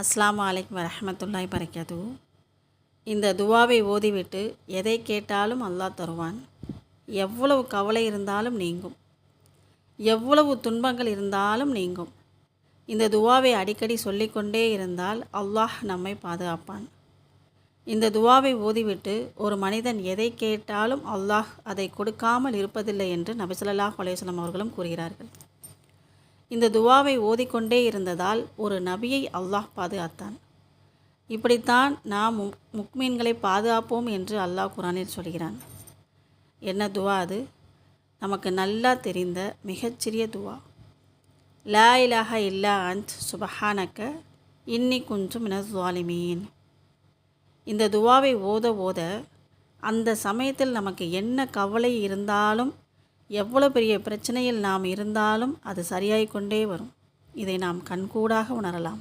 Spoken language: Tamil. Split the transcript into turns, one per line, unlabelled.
அஸ்ஸலாமு அலைக்கும் வரமத்துல்லாய் பரக்காத்து இந்த துவாவை ஓதிவிட்டு எதை கேட்டாலும் அல்லாஹ் தருவான். எவ்வளவு கவலை இருந்தாலும் நீங்கும். எவ்வளவு துன்பங்கள் இருந்தாலும் நீங்கும். இந்த துவாவை அடிக்கடி சொல்லிக்கொண்டே இருந்தால் அல்லாஹ் நம்மை பாதுகாப்பான். இந்த துவாவை ஓதிவிட்டு ஒரு மனிதன் எதை கேட்டாலும் அல்லாஹ் அதை கொடுக்காமல் இருப்பதில்லை என்று நபிசல்லாஹ் அலையம் அவர்களும் கூறுகிறார்கள். இந்த துவாவை ஓதிக்கொண்டே இருந்ததால் ஒரு நபியை அல்லாஹ் பாதுகாத்தான். இப்படித்தான் நாம் முக் முக்மீன்களை பாதுகாப்போம் என்று அல்லாஹ் குரானில் சொல்கிறான். என்ன துவா அது? நமக்கு நல்லா தெரிந்த மிகச்சிறிய துவா. லா இலாஹ இல்லா அந்த் சுபஹானக்க இன்னி குஞ்சும் மின இந்த துவாவை ஓத ஓத அந்த சமயத்தில் நமக்கு என்ன கவலை இருந்தாலும் எவ்வளோ பெரிய பிரச்சனையில் நாம் இருந்தாலும் அது சரியாய் கொண்டே வரும். இதை நாம் கண்கூடாக உணரலாம்.